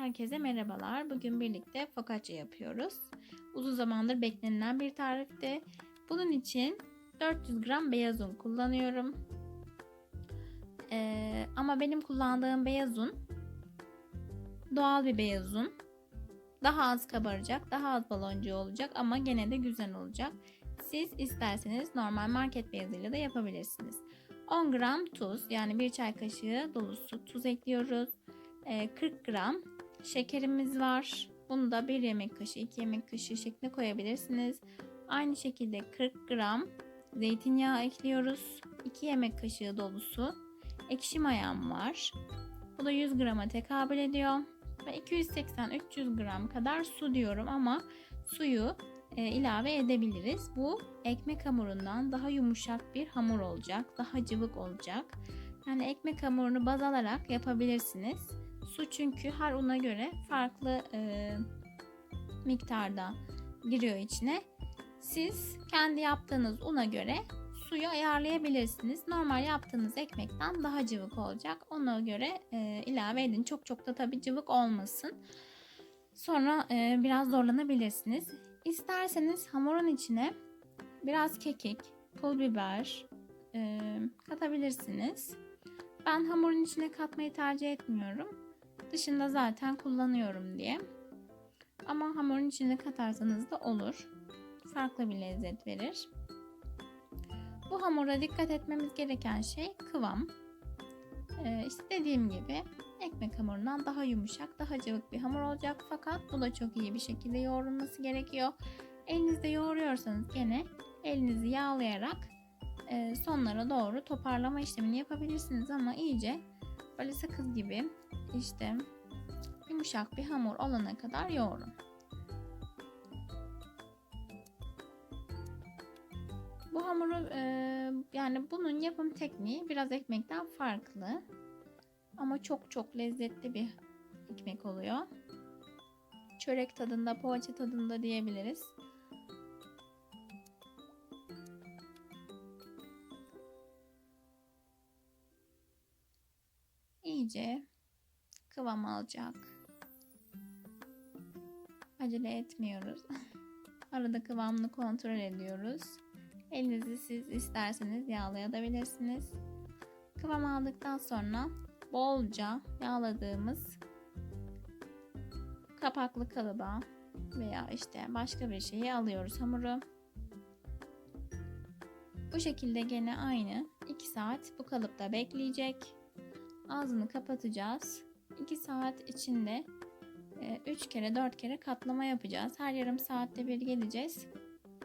Herkese merhabalar. Bugün birlikte focaccia yapıyoruz. Uzun zamandır beklenilen bir tarifte. Bunun için 400 gram beyaz un kullanıyorum. Ee, ama benim kullandığım beyaz un doğal bir beyaz un. Daha az kabaracak, daha az baloncu olacak ama gene de güzel olacak. Siz isterseniz normal market beyazıyla da yapabilirsiniz. 10 gram tuz yani bir çay kaşığı dolusu tuz ekliyoruz. 40 gram şekerimiz var. Bunu da 1 yemek kaşığı 2 yemek kaşığı şeklinde koyabilirsiniz. Aynı şekilde 40 gram zeytinyağı ekliyoruz. 2 yemek kaşığı dolusu ekşi mayam var. Bu da 100 grama tekabül ediyor. Ve 280-300 gram kadar su diyorum ama suyu e, ilave edebiliriz. Bu ekmek hamurundan daha yumuşak bir hamur olacak. Daha cıvık olacak. Yani ekmek hamurunu baz alarak yapabilirsiniz. Su çünkü her una göre farklı e, miktarda giriyor içine. Siz kendi yaptığınız una göre suyu ayarlayabilirsiniz. Normal yaptığınız ekmekten daha cıvık olacak. Ona göre e, ilave edin. Çok çok da tabii cıvık olmasın. Sonra e, biraz zorlanabilirsiniz. İsterseniz hamurun içine biraz kekik, pul biber e, katabilirsiniz. Ben hamurun içine katmayı tercih etmiyorum. Dışında zaten kullanıyorum diye. Ama hamurun içine katarsanız da olur. Farklı bir lezzet verir. Bu hamura dikkat etmemiz gereken şey kıvam. Ee, işte dediğim gibi ekmek hamurundan daha yumuşak, daha cıvık bir hamur olacak. Fakat bu da çok iyi bir şekilde yoğrulması gerekiyor. Elinizde yoğuruyorsanız gene elinizi yağlayarak e, sonlara doğru toparlama işlemini yapabilirsiniz ama iyice böyle sakız gibi işte yumuşak bir hamur olana kadar yoğurun. Bu hamuru e, yani bunun yapım tekniği biraz ekmekten farklı. Ama çok çok lezzetli bir ekmek oluyor. Çörek tadında, poğaça tadında diyebiliriz. İyice kıvam alacak. Acele etmiyoruz. Arada kıvamını kontrol ediyoruz. Elinizi siz isterseniz yağlayabilirsiniz. Kıvam aldıktan sonra bolca yağladığımız kapaklı kalıba veya işte başka bir şeyi alıyoruz hamuru. Bu şekilde gene aynı 2 saat bu kalıpta bekleyecek. Ağzını kapatacağız. 2 saat içinde 3 kere 4 kere katlama yapacağız. Her yarım saatte bir geleceğiz.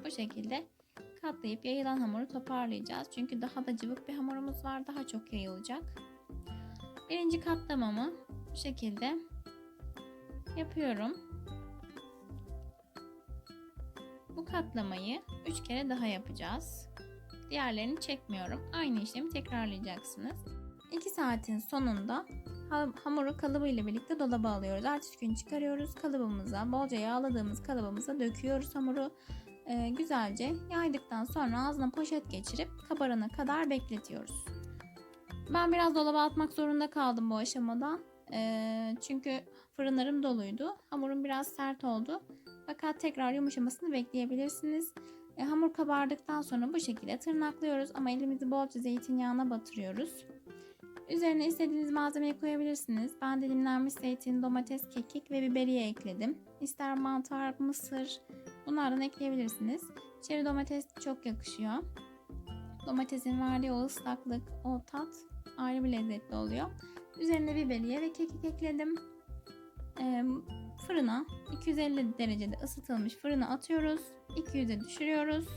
Bu şekilde katlayıp yayılan hamuru toparlayacağız. Çünkü daha da cıvık bir hamurumuz var. Daha çok yayılacak. Birinci katlamamı bu şekilde yapıyorum. Bu katlamayı 3 kere daha yapacağız. Diğerlerini çekmiyorum. Aynı işlemi tekrarlayacaksınız. 2 saatin sonunda hamuru kalıbı ile birlikte dolaba alıyoruz. Ertesi gün çıkarıyoruz. Kalıbımıza, bolca yağladığımız kalıbımıza döküyoruz hamuru. Ee, güzelce yaydıktan sonra ağzına poşet geçirip kabarana kadar bekletiyoruz. Ben biraz dolaba atmak zorunda kaldım bu aşamada. Ee, çünkü fırınlarım doluydu. Hamurum biraz sert oldu. Fakat tekrar yumuşamasını bekleyebilirsiniz. E, hamur kabardıktan sonra bu şekilde tırnaklıyoruz ama elimizi bolca zeytinyağına batırıyoruz. Üzerine istediğiniz malzemeyi koyabilirsiniz. Ben dilimlenmiş zeytin, domates, kekik ve biberiye ekledim. İster mantar, mısır bunlardan ekleyebilirsiniz. Çeri domates çok yakışıyor. Domatesin verdiği o ıslaklık, o tat ayrı bir lezzetli oluyor. Üzerine biberiye ve kekik ekledim. Ee, fırına 250 derecede ısıtılmış fırına atıyoruz. 200'e düşürüyoruz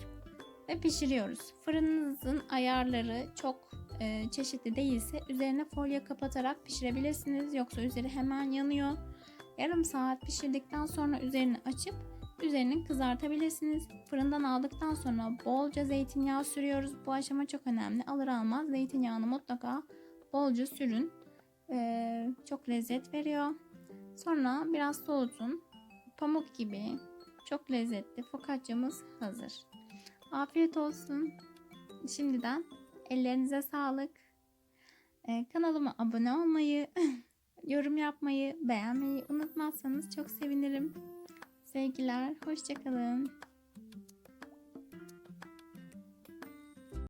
ve pişiriyoruz. Fırınınızın ayarları çok e, çeşitli değilse üzerine folyo kapatarak pişirebilirsiniz. Yoksa üzeri hemen yanıyor. Yarım saat pişirdikten sonra üzerini açıp üzerini kızartabilirsiniz. Fırından aldıktan sonra bolca zeytinyağı sürüyoruz. Bu aşama çok önemli. Alır almaz zeytinyağını mutlaka bolca sürün. Ee, çok lezzet veriyor. Sonra biraz soğutun. Pamuk gibi çok lezzetli fokaccamız hazır. Afiyet olsun. Şimdiden ellerinize sağlık. Ee, kanalıma abone olmayı Yorum yapmayı, beğenmeyi unutmazsanız çok sevinirim. Sevgiler, hoşçakalın.